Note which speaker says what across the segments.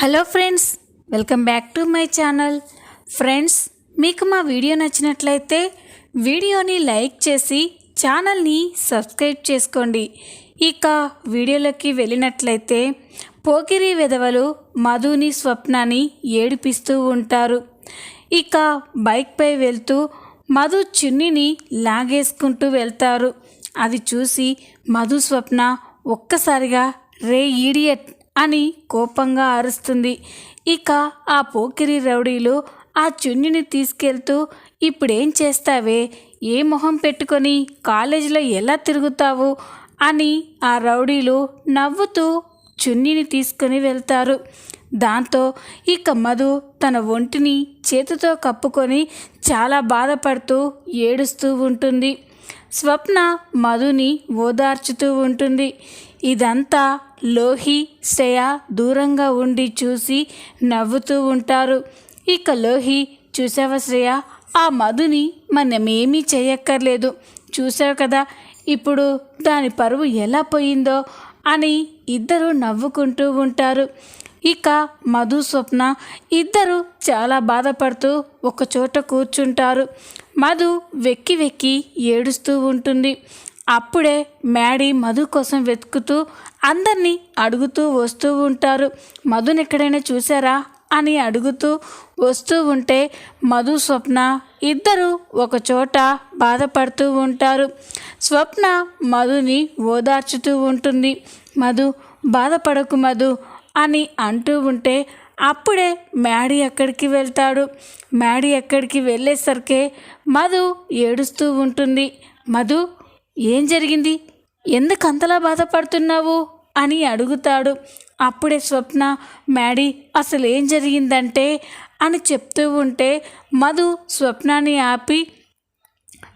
Speaker 1: Hello friends welcome back to my channel. Friends మీకు మా video నచ్చినట్లయితే వీడియోని లైక్ చేసి ఛానల్ని సబ్స్క్రైబ్ చేసుకోండి. ఇక వీడియోలోకి వెళ్ళినట్లయితే పోకిరి విధవలు మధుని స్వప్నాన్ని ఏడిపిస్తూ ఉంటారు. ఇక బైక్పై వెళ్తూ మధు చున్నిని లాగేసుకుంటూ వెళ్తారు. అది చూసి మధు స్వప్న ఒక్కసారిగా రే ఈడియట్ అని కోపంగా అరుస్తుంది. ఇక ఆ పోకిరి రౌడీలు ఆ చున్నిని తీసుకెళ్తూ ఇప్పుడేం చేస్తావే? ఏ మొహం పెట్టుకొని కాలేజీలో ఎలా తిరుగుతావు? అని ఆ రౌడీలు నవ్వుతూ చున్నీని తీసుకొని వెళ్తారు. దాంతో ఇక మధు తన ఒంటిని చేతితో కప్పుకొని చాలా బాధపడుతూ ఏడుస్తూ ఉంటుంది. స్వప్న మధుని ఓదార్చుతూ ఉంటుంది. ఇదంతా లోహి శ్రేయ దూరంగా ఉండి చూసి నవ్వుతూ ఉంటారు. ఇక లోహి చూసావా శ్రేయ? ఆ మధుని మనమేమీ చేయక్కర్లేదు. చూసావు కదా ఇప్పుడు దాని పరువు ఎలా పోయిందో అని ఇద్దరు నవ్వుకుంటూ ఉంటారు. ఇక మధు స్వప్న ఇద్దరు చాలా బాధపడుతూ ఒకచోట కూర్చుంటారు. మధు వెక్కి వెక్కి ఏడుస్తూ ఉంటుంది. అప్పుడే మ్యాడీ మధు కోసం వెతుకుతూ అందరినీ అడుగుతూ వస్తూ ఉంటారు. మధుని ఎక్కడైనా చూసారా అని అడుగుతూ వస్తూ ఉంటే మధు స్వప్న ఇద్దరు ఒకచోట బాధపడుతూ ఉంటారు. స్వప్న మధుని ఓదార్చుతూ ఉంటుంది. మధు బాధపడకు మధు అని అంటూ ఉంటే అప్పుడే మ్యాడీ ఎక్కడికి వెళ్తాడు. మ్యాడీ ఎక్కడికి వెళ్ళేసరికి మధు ఏడుస్తూ ఉంటుంది. మధు ఏం జరిగింది? ఎందుకు అంతలా బాధపడుతున్నావు? అని అడుగుతాడు. అప్పుడే స్వప్న మ్యాడీ అసలు ఏం జరిగిందంటే? అని చెప్తూ ఉంటే మధు స్వప్నాన్ని ఆపి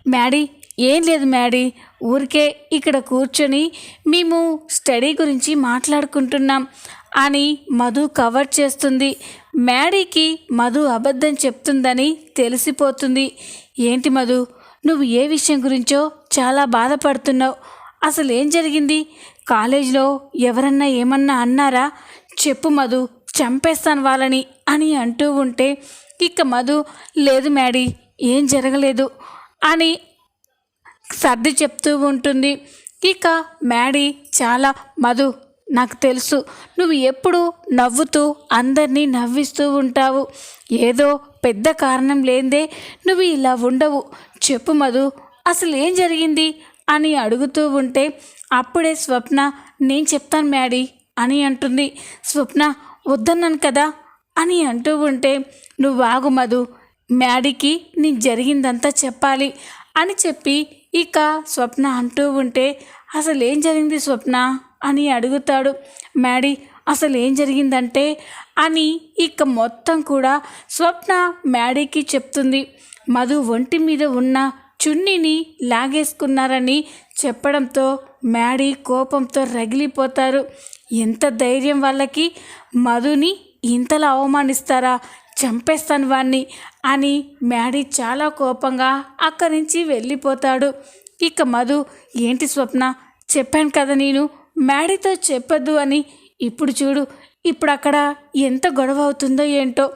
Speaker 1: మ్యాడీ ఏం లేదు మ్యాడీ. ఊరికే ఇక్కడ కూర్చొని మేము స్టడీ గురించి మాట్లాడుకుంటున్నాం అని మధు కవర్ చేస్తుంది. మ్యాడీకి మధు అబద్ధం చెప్తుందని తెలిసిపోతుంది. ఏంటి మధు? నువ్వు ఏ విషయం గురించో చాలా బాధపడుతున్నావు. అసలు ఏం జరిగింది? కాలేజీలో ఎవరన్నా ఏమన్నా అన్నారా? చెప్పు మధు చంపేస్తాను వాళ్ళని అని అంటూ ఉంటే ఇక మధు లేదు మ్యాడీ ఏం జరగలేదు అని సర్ది చెప్తూ ఉంటుంది. ఇక మ్యాడీ చాలా మధు నాకు తెలుసు. నువ్వు ఎప్పుడు నవ్వుతూ అందరినీ నవ్విస్తూ ఉంటావు. ఏదో పెద్ద కారణం లేదే నువ్వు ఇలా ఉండవు. చెప్పు మధు అసలు ఏం జరిగింది? అని అడుగుతూ ఉంటే అప్పుడే స్వప్న నేను చెప్తాను మ్యాడీ అని అంటుంది. స్వప్న వద్దన్నాను కదా అని అంటూ ఉంటే నువ్వు ఆగు మధు మ్యాడీకి నీ జరిగిందంతా చెప్పాలి అని చెప్పి ఇక స్వప్న అంటూ ఉంటే అసలు ఏం జరిగింది స్వప్న? అని అడుగుతాడు. మ్యాడీ అసలు ఏం జరిగిందంటే? అని ఇక మొత్తం కూడా స్వప్న మ్యాడీకి చెప్తుంది. మధు ఒంటి మీద ఉన్న చున్నీని లాగేసుకున్నారని చెప్పడంతో మ్యాడీ కోపంతో రగిలిపోతారు. ఎంత ధైర్యం వాళ్ళకి? మధుని ఇంతలా అవమానిస్తారా? చంపేస్తాను వాణ్ణి అని మ్యాడీ చాలా కోపంగా అక్కడి నుంచి వెళ్ళిపోతాడు. ఇక మధు ఏంటి స్వప్న? చెప్పాను కదా నేను మ్యాడీతో చెప్పొద్దు అని ఇప్పుడు చూడు ఇప్పుడు అక్కడ ఎంత గొడవ అవుతుందో ఏంటో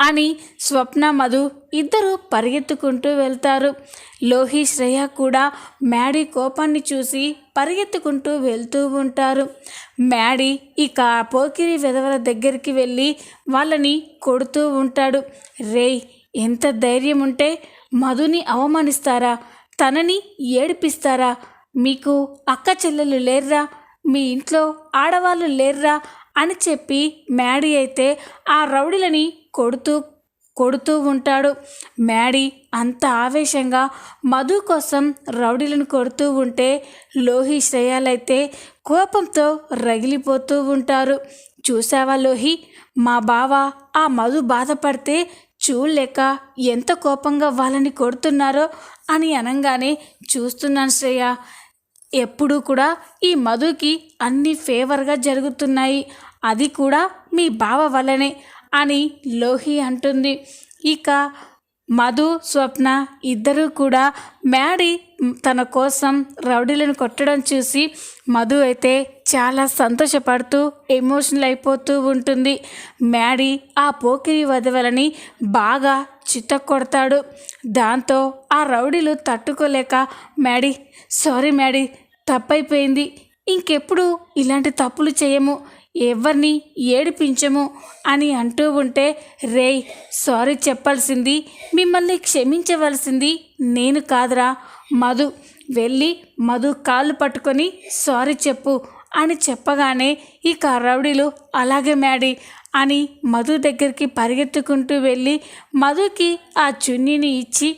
Speaker 1: అని స్వప్న మధు ఇద్దరు పరిగెత్తుకుంటూ వెళ్తారు. లోహి శ్రేయ కూడా మ్యాడీ కోపాన్ని చూసి పరిగెత్తుకుంటూ వెళ్తూ ఉంటారు. మ్యాడీ ఇక పోకిరి విధవల దగ్గరికి వెళ్ళి వాళ్ళని కొడుతూ ఉంటాడు. రేయ్ ఎంత ధైర్యం ఉంటే మధుని అవమానిస్తారా? తనని ఏడిపిస్తారా? మీకు అక్క చెల్లెలు లేర్రా? మీ ఇంట్లో ఆడవాళ్ళు లేర్రా? అని చెప్పి మ్యాడీ అయితే ఆ రౌడీలని కొడుతూ కొడుతూ ఉంటాడు. మ్యాడీ అంత ఆవేశంగా మధు కోసం రౌడీలను కొడుతూ ఉంటే లోహి శ్రేయాలైతే కోపంతో రగిలిపోతూ ఉంటారు. చూసావా లోహి? మా బావ ఆ మధు బాధపడితే చూడలేక ఎంత కోపంగా వాళ్ళని కొడుతున్నారో అని అనగానే చూస్తున్నాను శ్రేయ. ఎప్పుడూ కూడా ఈ మధుకి అన్ని ఫేవర్గా జరుగుతున్నాయి. అది కూడా మీ బావ వల్లనే అని లోహి అంటుంది. ఇక మధు స్వప్న ఇద్దరూ కూడా మ్యాడీ తన కోసం రౌడీలను కొట్టడం చూసి మధు అయితే చాలా సంతోషపడుతూ ఎమోషనల్ అయిపోతూ ఉంటుంది. మ్యాడీ ఆ పోకిరి వదవలని బాగా చిత్త కొడతాడు దాంతో ఆ రౌడీలు తట్టుకోలేక మ్యాడీ సారీ మ్యాడీ తప్పైపోయింది. ఇంకెప్పుడు ఇలాంటి తప్పులు చేయము. ఎవరిని ఏడిపించము అని అంటూ ఉంటే రేయ్ సారీ చెప్పాల్సింది మిమ్మల్ని క్షమించవలసింది నేను కాదురా. మధు వెళ్ళి మధు కాళ్ళు పట్టుకొని సారీ చెప్పు అని చెప్పగానే ఇక రౌడీలు అలాగే మ్యాడీ అని మధు దగ్గరికి పరిగెత్తుకుంటూ వెళ్ళి మధుకి ఆ చున్నీని ఇచ్చి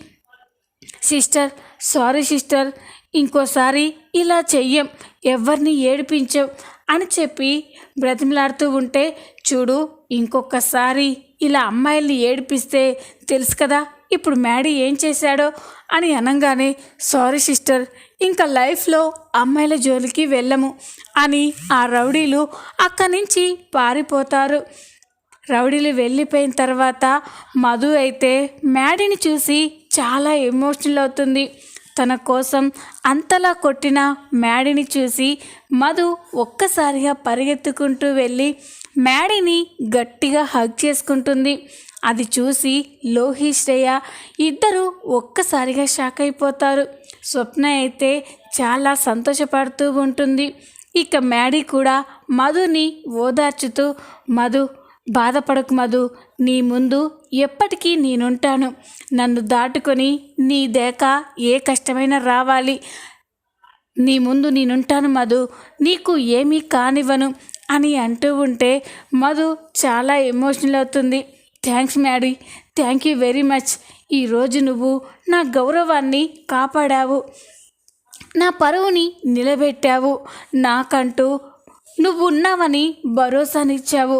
Speaker 1: సిస్టర్ సారీ సిస్టర్ ఇంకోసారి ఇలా చెయ్యం. ఎవరిని ఏడిపించం అని చెప్పి బ్రతిమలాడుతూ ఉంటే చూడు ఇంకొకసారి ఇలా అమ్మాయిల్ని ఏడిపిస్తే తెలుసు కదా ఇప్పుడు మ్యాడీ ఏం చేశాడో అని అనగానే సారీ సిస్టర్ ఇంకా లైఫ్లో అమ్మాయిల జోలికి వెళ్ళము అని ఆ రౌడీలు అక్కడి నుంచి పారిపోతారు. రౌడీలు వెళ్ళిపోయిన తర్వాత మధు అయితే మ్యాడీని చూసి చాలా ఎమోషనల్ అవుతుంది. తన కోసం అంతలా కొట్టిన మ్యాడీని చూసి మధు ఒక్కసారిగా పరిగెత్తుకుంటూ వెళ్ళి మ్యాడీని గట్టిగా హగ్ చేసుకుంటుంది. అది చూసి లోహి శ్రేయ ఇద్దరు ఒక్కసారిగా షాక్ అయిపోతారు. స్వప్న అయితే చాలా సంతోషపడుతూ ఉంటుంది. ఇక మ్యాడీ కూడా మధుని ఓదార్చుతూ మధు బాధపడకు మధు నీ ముందు ఎప్పటికీ నేనుంటాను. నన్ను దాటుకొని నీ దేక ఏ కష్టమైనా రావాలి. నీ ముందు నేనుంటాను మధు నీకు ఏమీ కానివ్వను అని అంటూ ఉంటే మధు చాలా ఎమోషనల్ అవుతుంది. Thanks Maddy thank you very much. ఈరోజు నువ్వు నా గౌరవాన్ని కాపాడావు. నా పరువుని నిలబెట్టావు. నాకంటూ నువ్వు ఉన్నావని భరోసానిచ్చావు.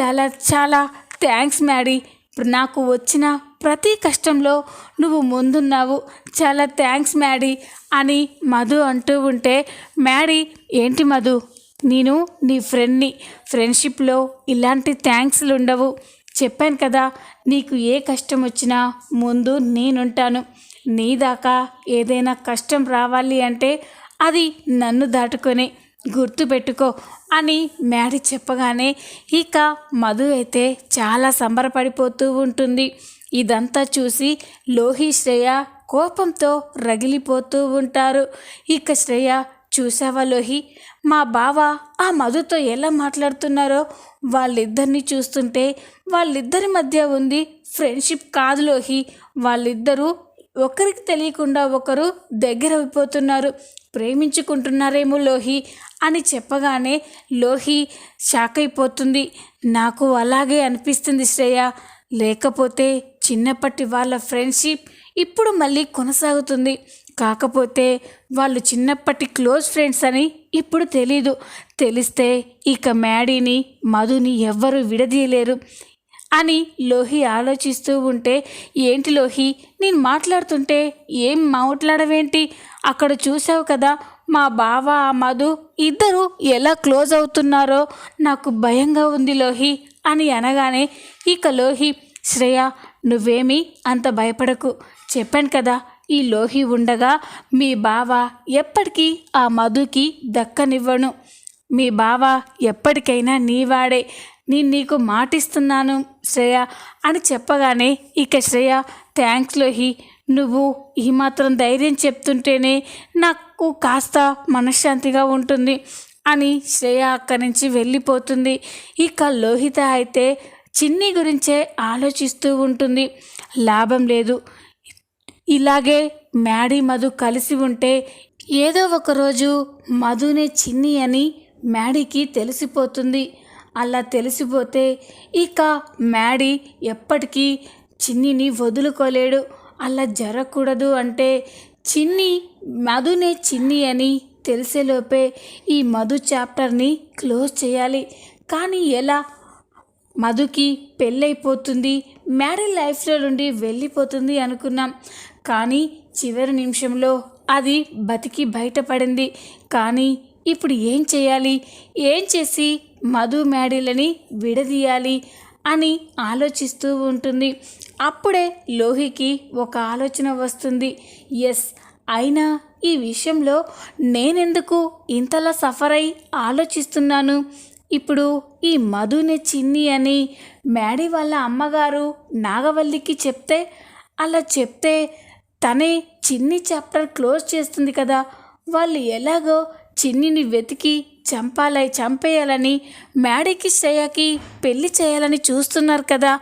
Speaker 1: చాలా చాలా థ్యాంక్స్ మ్యాడీ నాకు వచ్చిన ప్రతి కష్టంలో నువ్వు ముందున్నావు. చాలా థ్యాంక్స్ మ్యాడీ అని మధు అంటూ ఉంటే మ్యాడీ ఏంటి మధు? నేను నీ ఫ్రెండ్ని ఫ్రెండ్షిప్లో ఇలాంటి థ్యాంక్స్లు ఉండవు. చెప్పాను కదా నీకు ఏ కష్టం వచ్చినా ముందు నేనుంటాను. నీ దాకా ఏదైనా కష్టం రావాలి అంటే అది నన్ను దాటుకొని. గుర్తుపెట్టుకో అని మ్యాడీ చెప్పగానే ఇక మధు అయితే చాలా సంబరపడిపోతూ ఉంటుంది. ఇదంతా చూసి లోహి శ్రేయ కోపంతో రగిలిపోతూ ఉంటారు. ఇక శ్రేయ చూసావా లోహి? మా బావ ఆ మధుతో ఎలా మాట్లాడుతున్నారో వాళ్ళిద్దరిని చూస్తుంటే వాళ్ళిద్దరి మధ్య ఉంది ఫ్రెండ్షిప్ కాదు లోహి. వాళ్ళిద్దరూ ఒకరికి తెలియకుండా ఒకరు దగ్గర అయిపోతున్నారు ప్రేమించుకుంటున్నారేమో లోహి అని చెప్పగానే లోహి షాక్ అయిపోతుంది నాకు అలాగే అనిపిస్తుంది శ్రేయ. లేకపోతే చిన్నప్పటి వాళ్ళ ఫ్రెండ్షిప్ ఇప్పుడు మళ్ళీ కొనసాగుతుంది. కాకపోతే వాళ్ళు చిన్నప్పటి క్లోజ్ ఫ్రెండ్స్ అని ఇప్పుడు తెలీదు. తెలిస్తే ఇక మ్యాడీని మధుని ఎవ్వరూ విడదీయలేరు. అని లోహి ఆలోచిస్తూ ఉంటే ఏంటి లోహి? నేను మాట్లాడుతుంటే ఏం మాట్లాడవేంటి? అక్కడ చూసావు కదా మా బావ ఆ మధు ఇద్దరు ఎలా క్లోజ్ అవుతున్నారో నాకు భయంగా ఉంది లోహి అని అనగానే ఇక లోహి శ్రేయ నువ్వేమీ అంత భయపడకు. చెప్పాను కదా ఈ లోహి ఉండగా మీ బావ ఎప్పటికీ ఆ మధుకి దక్కనివ్వను. మీ బావ ఎప్పటికైనా నీవాడే. నేను నీకు మాటిస్తున్నాను శ్రేయ అని చెప్పగానే ఇక శ్రేయ థ్యాంక్స్ లోహి నువ్వు ఈ మాత్రం ధైర్యం చెప్తుంటేనే నాకు కాస్త మనశ్శాంతిగా ఉంటుంది అని శ్రేయ అక్కడి నుంచి వెళ్ళిపోతుంది. ఇక లోహిత అయితే చిన్ని గురించే ఆలోచిస్తూ ఉంటుంది. లాభం లేదు. ఇలాగే మ్యాడీ మధు కలిసి ఉంటే ఏదో ఒకరోజు మధునే చిన్ని అని మ్యాడీకి తెలిసిపోతుంది. అలా తెలిసిపోతే ఇక మ్యాడీ ఎప్పటికీ చిన్నిని వదులుకోలేడు. అలా జరగకూడదు అంటే చిన్ని మధునే చిన్ని అని తెలిసేలోపే ఈ మధు చాప్టర్ని క్లోజ్ చేయాలి. కానీ ఎలా? మధుకి పెళ్ళైపోతుంది. మ్యారీ లైఫ్లో నుండి వెళ్ళిపోతుంది అనుకున్నాం. కానీ చివరి నిమిషంలో అది బతికి బయటపడింది. కానీ ఇప్పుడు ఏం చేయాలి? ఏం చేసి మధు మేడీలని విడదీయాలి అని ఆలోచిస్తూ ఉంటుంది. అప్పుడే లోహికి ఒక ఆలోచన వస్తుంది. ఎస్ అయినా ఈ విషయంలో నేనెందుకు ఇంతలా సఫర్ అయి ఆలోచిస్తున్నాను? ఇప్పుడు ఈ మధునే చిన్ని అని మ్యాడీ వాళ్ళ అమ్మగారు నాగవల్లికి చెప్తే అలా చెప్తే తనే చిన్ని చాప్టర్ క్లోజ్ చేస్తుంది కదా. వాళ్ళు ఎలాగో చిన్నిని వెతికి చంపాలై చంపేయాలని మ్యాడీకి శ్రేయకి పెళ్ళి చేయాలని చూస్తున్నారు కదా.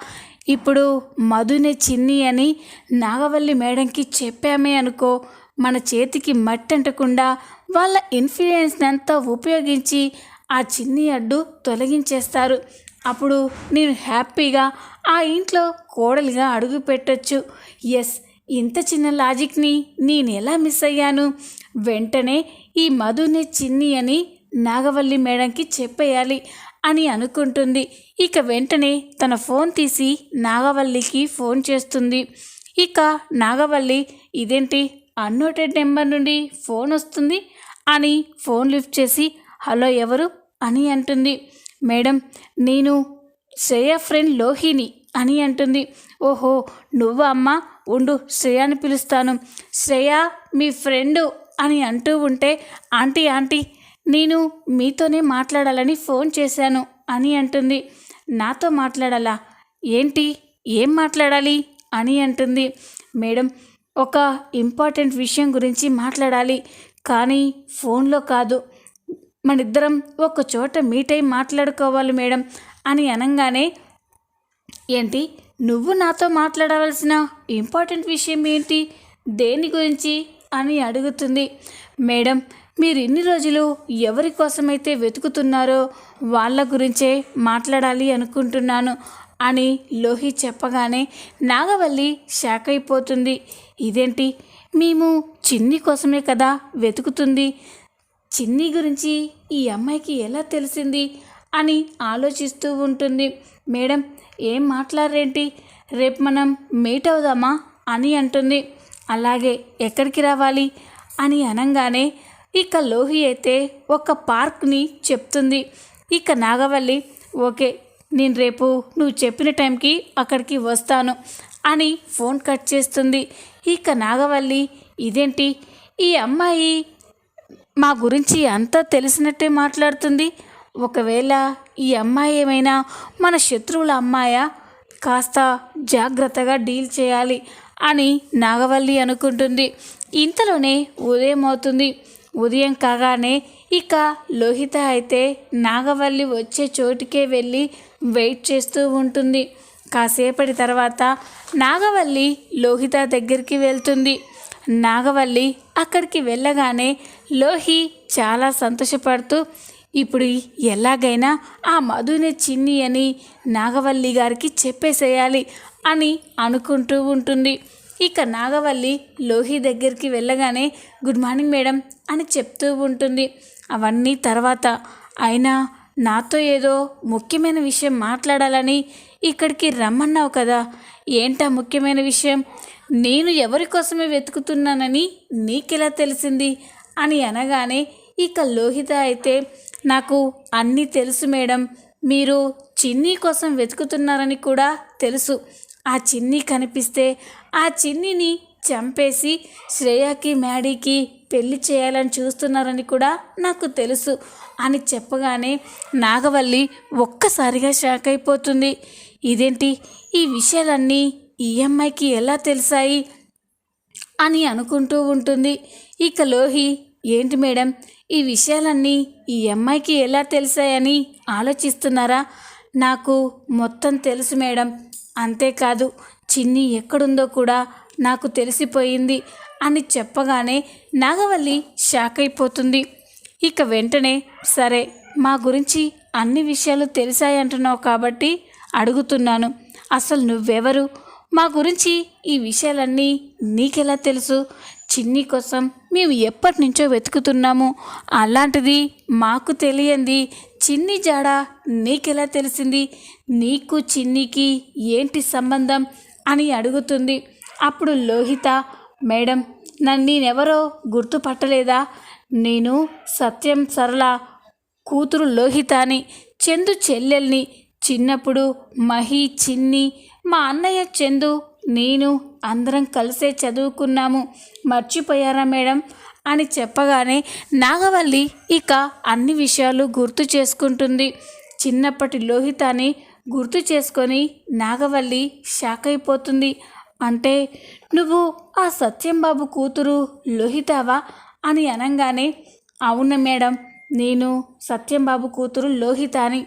Speaker 1: ఇప్పుడు మధునే చిన్ని అని నాగవల్లి మేడంకి చెప్పామే అనుకో మన చేతికి మట్టి అంటకుండా వాళ్ళ ఇన్ఫ్లుయెన్స్ని అంతా ఉపయోగించి ఆ చిన్ని అడ్డు తొలగించేస్తారు. అప్పుడు నేను హ్యాపీగా ఆ ఇంట్లో కోడలిగా అడుగు పెట్టచ్చు. ఎస్ ఇంత చిన్న లాజిక్ని నేను ఎలా మిస్ అయ్యాను? వెంటనే ఈ మధునే చిన్ని అని నాగవల్లి మేడంకి చెప్పేయాలి అని అనుకుంటుంది. ఇక వెంటనే తన ఫోన్ తీసి నాగవల్లికి ఫోన్ చేస్తుంది. ఇక నాగవల్లి ఇదేంటి? అన్నోటెడ్ నెంబర్ నుండి ఫోన్ వస్తుంది? అని ఫోన్ లిఫ్ట్ చేసి హలో ఎవరు? అని అంటుంది. మేడం నేను శ్రేయ ఫ్రెండ్ లోహిని అని అంటుంది. ఓహో నువ్వు అమ్మ? ఉండు శ్రేయాని పిలుస్తాను. శ్రేయ మీ ఫ్రెండు అని అంటూ ఉంటే ఆంటీ ఆంటీ నేను మీతోనే మాట్లాడాలని ఫోన్ చేశాను అని అంటుంది. నాతో మాట్లాడాలా? ఏంటి? ఏం మాట్లాడాలి? అని అంటుంది. మేడం ఒక ఇంపార్టెంట్ విషయం గురించి మాట్లాడాలి కానీ ఫోన్లో కాదు. మనిద్దరం ఒక చోట మీట్ అయి మాట్లాడుకోవాలి మేడం అని అనగానే ఏంటి? నువ్వు నాతో మాట్లాడవలసిన ఇంపార్టెంట్ విషయం ఏంటి? దేని గురించి? అని అడుగుతుంది. మేడం మీరు ఇన్ని రోజులు ఎవరి కోసమైతే వెతుకుతున్నారో వాళ్ళ గురించే మాట్లాడాలి అనుకుంటున్నాను అని లోహి చెప్పగానే నాగవల్లి షాక్ అయిపోతుంది. ఇదేంటి? మేము చిన్ని కోసమే కదా వెతుకుతుంది. చిన్ని గురించి ఈ అమ్మాయికి ఎలా తెలిసింది అని ఆలోచిస్తూ ఉంటుంది. మేడం ఏం మాట్లాడరేంటి? రేపు మనం మీట్ అవుదామా అని అంటుంది. అలాగే ఎక్కడికి రావాలి అని అనగానే ఇక లోహి అయితే ఒక పార్క్ని చెప్తుంది. ఇక నాగవల్లి ఓకే నేను రేపు నువ్వు చెప్పిన టైంకి అక్కడికి వస్తాను అని ఫోన్ కట్ చేస్తుంది. ఇక నాగవల్లి ఇదేంటి? ఈ అమ్మాయి మా గురించి అంతా తెలిసినట్టే మాట్లాడుతుంది. ఒకవేళ ఈ అమ్మాయి ఏమైనా మన శత్రువుల అమ్మాయా? కాస్త జాగ్రత్తగా డీల్ చేయాలి అని నాగవల్లి అనుకుంటుంది. ఇంతలోనే ఉదయం అవుతుంది ఉదయం కాగానే ఇక లోహిత అయితే నాగవల్లి వచ్చే చోటుకే వెళ్ళి వెయిట్ చేస్తూ ఉంటుంది. కాసేపటి తర్వాత నాగవల్లి లోహిత దగ్గరికి వెళ్తుంది. నాగవల్లి అక్కడికి వెళ్ళగానే లోహి చాలా సంతోషపడుతూ ఇప్పుడు ఎలాగైనా ఆ మధునే చిన్ని అని నాగవల్లి గారికి చెప్పేసేయాలి అని అనుకుంటూ ఉంటుంది. ఇక నాగవల్లి లోహి దగ్గరికి వెళ్ళగానే గుడ్ మార్నింగ్ మేడం అని చెప్తూ ఉంటుంది. అవన్నీ తర్వాత అయినా నాతో ఏదో ముఖ్యమైన విషయం మాట్లాడాలని ఇక్కడికి రమ్మన్నావు కదా. ఏంటా ముఖ్యమైన విషయం? నేను ఎవరి కోసమే వెతుకుతున్నానని నీకెలా తెలిసింది? అని అనగానే ఇక లోహిత అయితే నాకు అన్నీ తెలుసు మేడం. మీరు చిన్ని కోసం వెతుకుతున్నారని కూడా తెలుసు. ఆ చిన్ని కనిపిస్తే ఆ చిన్నిని చంపేసి శ్రేయాకి మ్యాడీకి పెళ్ళి చేయాలని చూస్తున్నారని కూడా నాకు తెలుసు అని చెప్పగానే నాగవల్లి ఒక్కసారిగా షాక్ అయిపోతుంది. ఇదేంటి? ఈ విషయాలన్నీ ఈ అమ్మాయికి ఎలా తెలిసాయి? అని అనుకుంటూ ఉంటుంది. ఇక లోహి ఏంటి మేడం? ఈ విషయాలన్నీ ఈ అమ్మాయికి ఎలా తెలిసాయని ఆలోచిస్తున్నారా? నాకు మొత్తం తెలుసు మేడం. అంతేకాదు చిన్ని ఎక్కడుందో కూడా నాకు తెలిసిపోయింది అని చెప్పగానే నాగవల్లి షాక్ అయిపోతుంది. ఇక వెంటనే సరే మా గురించి అన్ని విషయాలు తెలిసాయంటున్నావు కాబట్టి అడుగుతున్నాను. అసలు నువ్వెవరు? మా గురించి ఈ విషయాలన్నీ నీకెలా తెలుసు? చిన్ని కోసం మేము ఎప్పటి నుంచో వెతుకుతున్నాము. అలాంటిది మాకు తెలియంది. చిన్ని జాడ నీకెలా తెలిసింది? నీకు చిన్నికి ఏంటి సంబంధం? అని అడుగుతుంది. అప్పుడు లోహిత మేడం నన్ను నేనెవరో గుర్తుపట్టలేదా? నేను సత్యం సరళ కూతురు లోహితాని చందు చెల్లెల్ని చిన్నప్పుడు మహి చిన్ని మా అన్నయ్య చందు నేను అందరం కలిసే చదువుకున్నాము. మర్చిపోయారా మేడం అని చెప్పగానే నాగవల్లి ఇక అన్ని విషయాలు గుర్తు చేసుకుంటుంది. చిన్నప్పటి లోహితాని గుర్తు చేసుకొని నాగవల్లి షాక్ అయిపోతుంది. అంటే నువ్వు ఆ సత్యంబాబు కూతురు లోహితావా? అని అనగానే అవును మేడం నేను సత్యంబాబు కూతురు లోహితాని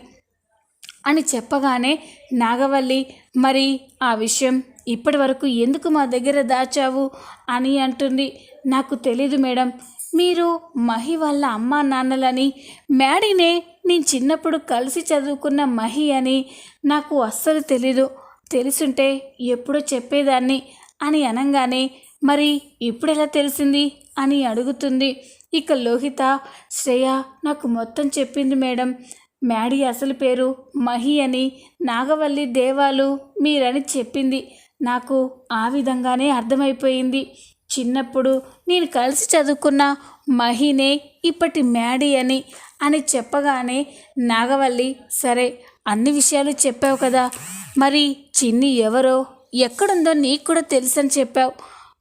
Speaker 1: అని చెప్పగానే నాగవల్లి మరి ఆ విషయం ఇప్పటి వరకు ఎందుకు మా దగ్గర దాచావు? అని అంటుంది. నాకు తెలీదు మేడం మీరు మహి వాళ్ళ అమ్మా నాన్నలని మ్యాడీనే నేను చిన్నప్పుడు కలిసి చదువుకున్న మహి అని నాకు అస్సలు తెలీదు. తెలుసుంటే ఎప్పుడో చెప్పేదాన్ని అని అనగానే మరి ఇప్పుడు ఎలా తెలిసింది అని అడుగుతుంది. ఇక లోహిత శ్రేయ నాకు మొత్తం చెప్పింది మేడం. మ్యాడీ అసలు పేరు మహి అని నాగవల్లి దేవాలు మీరని చెప్పింది. నాకు ఆ విధంగానే అర్థమైపోయింది. చిన్నప్పుడు నేను కలిసి చదువుకున్న మహినే ఇప్పటి మ్యాడీ అని. అని చెప్పగానే నాగవల్లి సరే అన్ని విషయాలు చెప్పావు కదా. మరి చిన్ని ఎవరో? ఎక్కడుందో నీకు కూడా తెలుసని చెప్పావు.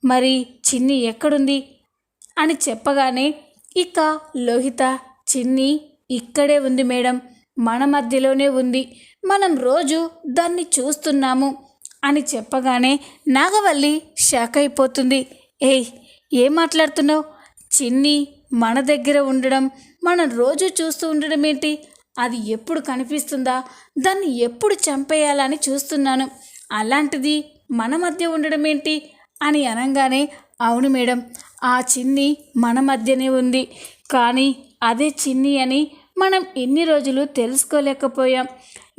Speaker 1: మరి చిన్ని ఎక్కడుంది? అని చెప్పగానే ఇక లోహిత చిన్ని ఇక్కడే ఉంది మేడం. మన మధ్యలోనే ఉంది. మనం రోజు దాన్ని చూస్తున్నాము అని చెప్పగానే నాగవల్లి షాక్ అయిపోతుంది. ఏయ్ ఏం మాట్లాడుతున్నావు? చిన్ని మన దగ్గర ఉండడం మనం రోజు చూస్తూ ఉండడం ఏంటి? అది ఎప్పుడు కనిపిస్తుందా? దాన్ని ఎప్పుడు చంపేయాలని చూస్తున్నాను. అలాంటిది మన మధ్య ఉండడం ఏంటి? అని అనగానే అవును మేడం ఆ చిన్ని మన మధ్యనే ఉంది. కానీ అదే చిన్ని అని మనం ఎన్ని రోజులు తెలుసుకోలేకపోయాం.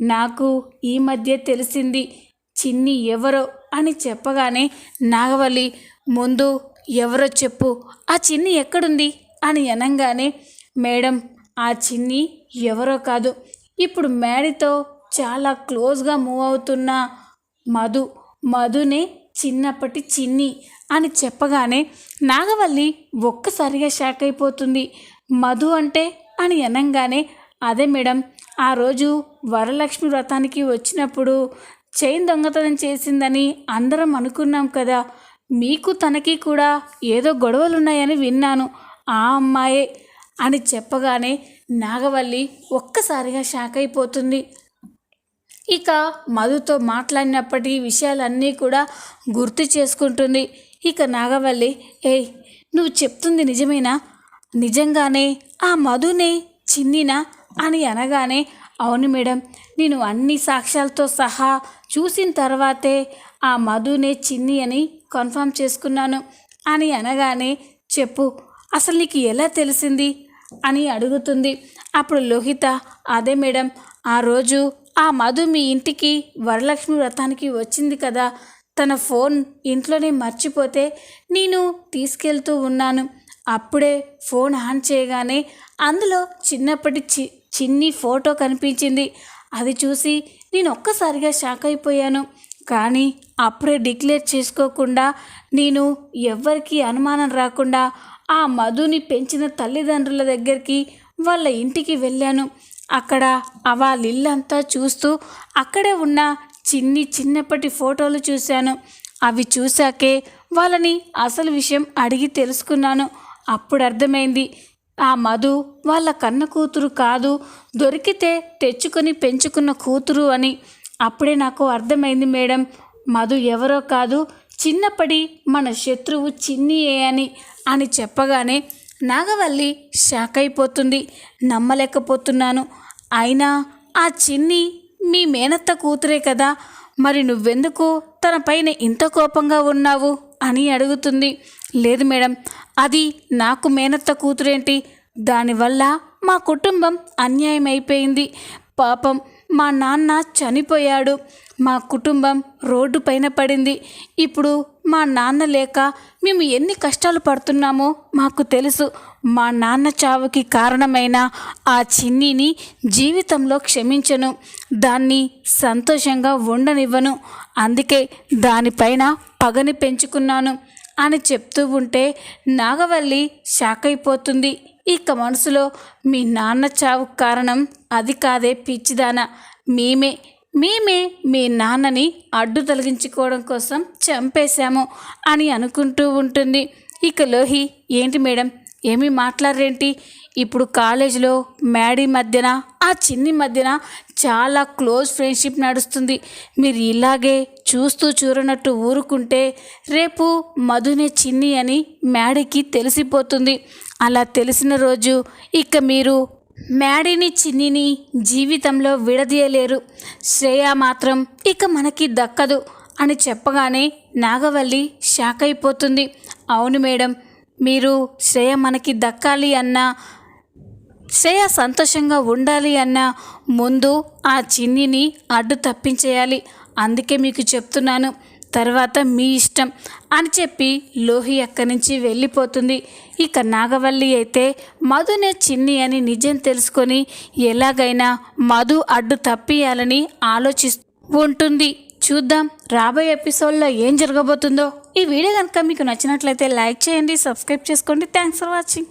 Speaker 1: నాకు ఈ మధ్య తెలిసింది చిన్ని ఎవరో అని చెప్పగానే నాగవల్లి ముందు ఎవరో చెప్పు ఆ చిన్ని ఎక్కడుంది? అని అనగానే మేడం ఆ చిన్ని ఎవరో కాదు. ఇప్పుడు మేడితో చాలా క్లోజ్గా మూవ్ అవుతున్న మధు మధునే చిన్నప్పటి చిన్ని అని చెప్పగానే నాగవల్లి ఒక్కసారిగా షాక్ అయిపోతుంది. మధు అంటే అని అనగానే అదే మేడం ఆ రోజు వరలక్ష్మి వ్రతానికి వచ్చినప్పుడు చైన్ దొంగతనం చేసిందని అందరం అనుకున్నాం కదా. మీకు తనకి కూడా ఏదో గొడవలున్నాయని విన్నాను. ఆ అమ్మాయే అని చెప్పగానే నాగవల్లి ఒక్కసారిగా షాక్ అయిపోతుంది. ఇక మధుతో మాట్లాడినప్పటి విషయాలన్నీ కూడా గుర్తు చేసుకుంటుంది. ఇక నాగవల్లి ఏయ్ నువ్వు చెప్తుంది నిజమేనా? నిజంగానే ఆ మధునే చిన్నినా? అని అనగానే అవును మేడం నేను అన్ని సాక్ష్యాలతో సహా చూసిన తర్వాతే ఆ మధునే చిన్ని అని కన్ఫర్మ్ చేసుకున్నాను అని అనగానే చెప్పు అసలు నీకు ఎలా తెలిసింది? అని అడుగుతుంది. అప్పుడు లోహిత అదే మేడం ఆ రోజు ఆ మధు మీ ఇంటికి వరలక్ష్మి వ్రతానికి వచ్చింది కదా. తన ఫోన్ ఇంట్లోనే మర్చిపోతే నేను తీసుకెళ్తూ ఉన్నాను. అప్పుడే ఫోన్ ఆన్ చేయగానే అందులో చిన్నప్పటి చి చిన్ని ఫోటో కనిపించింది. అది చూసి నేను ఒక్కసారిగా షాక్ అయిపోయాను. కానీ అప్పుడే డిక్లేర్ చేసుకోకుండా నేను ఎవ్వరికీ అనుమానం రాకుండా ఆ మధుని పెంచిన తల్లిదండ్రుల దగ్గరికి వాళ్ళ ఇంటికి వెళ్ళాను. అక్కడ వాళ్ళ ఇల్లంతా చూస్తూ అక్కడే ఉన్న చిన్ని చిన్నప్పటి ఫోటోలు చూశాను. అవి చూశాకే వాళ్ళని అసలు విషయం అడిగి తెలుసుకున్నాను. అప్పుడు అర్థమైంది ఆ మధు వాళ్ళ కన్న కూతురు కాదు దొరికితే తెచ్చుకొని పెంచుకున్న కూతురు అని. అప్పుడే నాకు అర్థమైంది మేడం మధు ఎవరో కాదు చిన్నప్పటి మన శత్రువు చిన్నియే అని. అని చెప్పగానే నాగవల్లి షాక్ అయిపోతుంది. నమ్మలేకపోతున్నాను. అయినా ఆ చిన్ని మీ మేనత్త కూతురే కదా. మరి నువ్వెందుకు తన పైన ఇంత కోపంగా ఉన్నావు అని అడుగుతుంది. లేదు మేడం అది నాకు మేనత్త కూతురేంటి? దానివల్ల మా కుటుంబం అన్యాయం అయిపోయింది పాపం మా నాన్న చనిపోయాడు. మా కుటుంబం రోడ్డు పైన పడింది. ఇప్పుడు మా నాన్న లేక మేము ఎన్ని కష్టాలు పడుతున్నామో మాకు తెలుసు. మా నాన్న చావుకి కారణమైన ఆ చిన్నిని జీవితంలో క్షమించను. దాన్ని సంతోషంగా ఉండనివ్వను. అందుకే దానిపైన పగని పెంచుకున్నాను అని చెప్తూ ఉంటే నాగవల్లి షాక్ అయిపోతుంది ఇక మనసులో మీ నాన్న చావు కారణం అది కాదే పిచ్చిదాన. మేమే మేమే మీ నాన్నని అడ్డు తొలగించుకోవడం కోసం చంపేశాము అని అనుకుంటూ ఉంటుంది. ఇక లోహి ఏంటి మేడం? ఏమీ మాట్లాడరేంటి? ఇప్పుడు కాలేజీలో మ్యాడీ మధ్యన ఆ చిన్ని మధ్యన చాలా క్లోజ్ ఫ్రెండ్షిప్ నడుస్తుంది. మీరు ఇలాగే చూస్తూ చూరనట్టు ఊరుకుంటే రేపు మధునే చిన్ని అని మ్యాడీకి తెలిసిపోతుంది. అలా తెలిసిన రోజు ఇక మీరు మ్యాడీని చిన్నిని జీవితంలో విడదీయలేరు. శ్రేయ మాత్రం ఇక మనకి దక్కదు అని చెప్పగానే నాగవల్లి షాక్ అయిపోతుంది. అవును మేడం మీరు శ్రేయ మనకి దక్కాలి అన్నా శ్రేయ సంతోషంగా ఉండాలి అన్నా ముందు ఆ చిన్నిని అడ్డు తప్పించేయాలి. అందుకే మీకు చెప్తున్నాను తర్వాత మీ ఇష్టం అని చెప్పి లోహి అక్కడి నుంచి వెళ్ళిపోతుంది. ఇక నాగవల్లి అయితే మధునే చిన్ని అని నిజం తెలుసుకొని ఎలాగైనా మధు అడ్డు తప్పియాలని ఆలోచిస్తూ ఉంటుంది. చూద్దాం రాబోయే ఎపిసోడ్లో ఏం జరగబోతుందో. ఈ వీడియో కనుక మీకు నచ్చినట్లయితే లైక్ చేయండి సబ్స్క్రైబ్ చేసుకోండి. Thanks for watching.